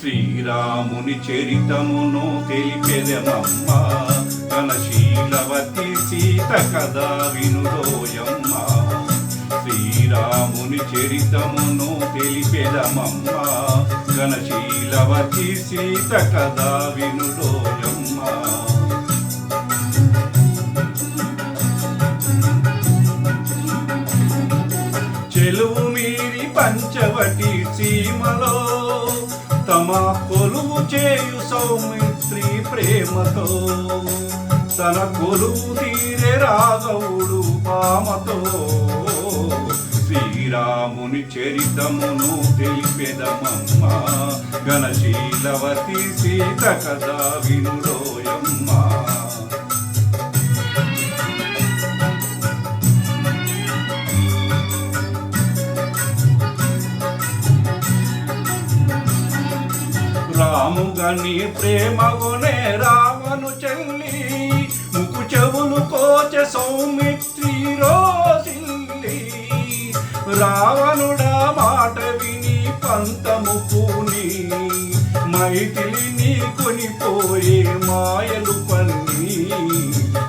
శ్రీరాముని చరితమును తెలిపెదమమ్మ శీలవతి సీత కదా వినుడోయమ్మ శ్రీరాముని చరితమును తెలిపెదమమ్మ. గణశీలవతి సీత కదా వినుడోయమ్మ చెలువు మీరి పంచవటి సీమలో తమ కొలువు చేయు సౌమిత్రి ప్రేమతో. తన కొలువు తీరే రాఘవుడు పామతో. శ్రీరాముని చరితమును తెలిపెదమమ్మ. గణశీలవతి సీత కదా వినుడోయమ్మ రాముగని ప్రేమగునే రావను చెల్లి ముకు చెవులు కోచ సౌమిత్రి రావణుడా మాట విని పంతము పూని మైథిలిని కొనిపోయే మాయలు పన్ని.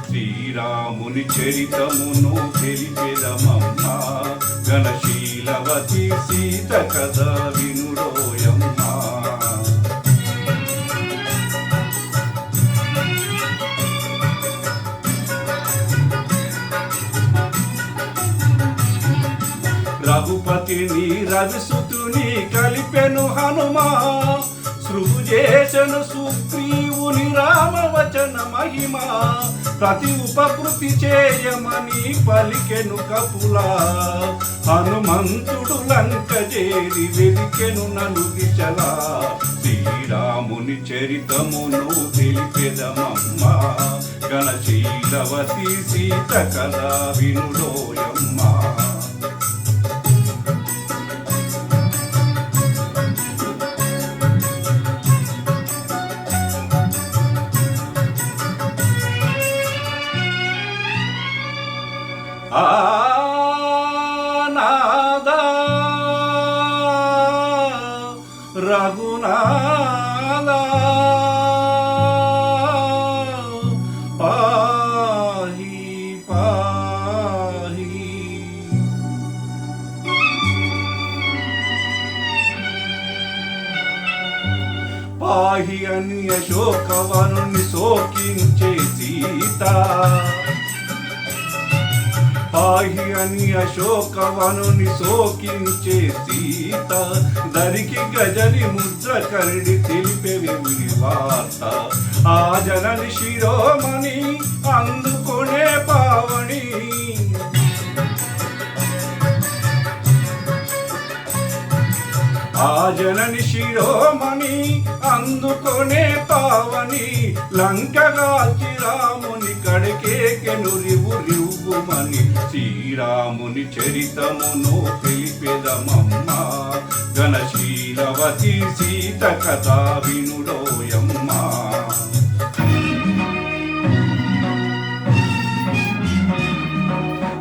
శ్రీరాముని చరితమును తెలిపెదమమ్మ గణశీలవతి సీత కథ వినుడోయమ్మా రఘుపతిని రవిసుతుని కలిపెను హనుమా. సృజేశను సుగ్రీవుని రామవచన మహిమ. ప్రతి ఉపకృతి చేయమని పలికెను కపులా. హనుమంతుడు లంక చేరి వెలికెను నలుగిచలా శ్రీరాముని చరితమును తెలిపెదమమ్మ. గణశీలవతి సీత కథా వినుడోయమ్మా రఘునాద పాహి పాహి. పాహి అని అశోకవనుని సోకించే సీత. పాహి అని అశోకవనుని శోకించే సీత దరికి గజని ముద్ర కరిడి తెలిపే విని వార్త. ఆ జనని శిరోమణి అందుకునే పావణి ఆ జనని శిరోమణి అందుకునే పావని. లంకగాచి రాముని ఇక్కడికే రివు రివ్వుమని శ్రీరాముని చరితమును తెలిపెదమమ్మ. ఘనశీలవతి సీత కథా వినుడోయమ్మ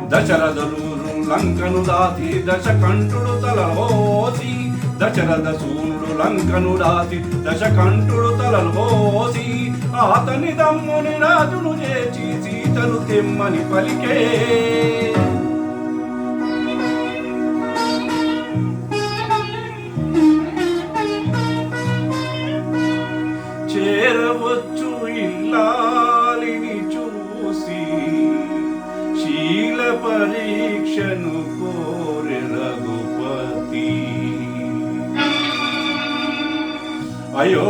దశరథులు లంకను దాటి దశకంఠుడు తలలోసి దశరథ సూనుడు లంకను దాటి దశకంఠుడు పోసి అతని దమ్ముని రాజును చేసి సీతను తెమ్మని పలికే. చేరవచ్చు ఇల్లాలిని చూసి శీల పరీక్షను కోరె రఘుపతి అయో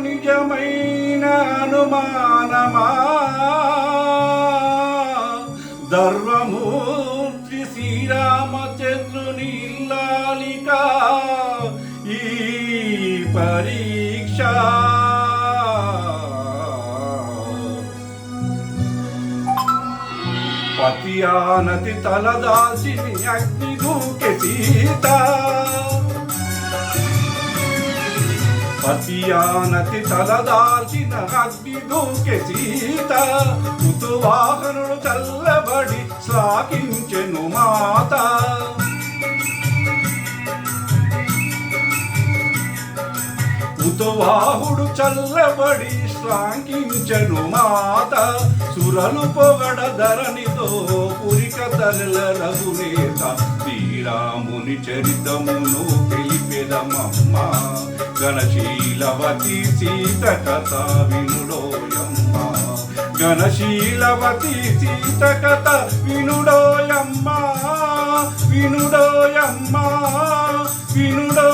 నిజమైన అనుమానమా? ధర్మమూర్తి శ్రీరామచంద్రుని ఇల్లాలిక ఈ పరీక్ష. పతియానతి తలదాసి అగ్ని దూకె సీత. పతియానతి తలదాల్చిన అగ్ని దూకె సీత ఋతువాహనుడు చల్లబడి శ్లాఘించెను మాత. ఉతవాహుడు చల్లబడి శ్లాఘించెను మాత సురలు పొగడ ధరణితో పురిక తరల రఘునేత శ్రీరాముని చరితమును తెలిపెదమమ్మ. గణశీలవతి సీత కథ వినుడోయమ్మ గణశీలవతి సీత కథ వినుడోయమ్మ వినుడోయమ్మ వినుడో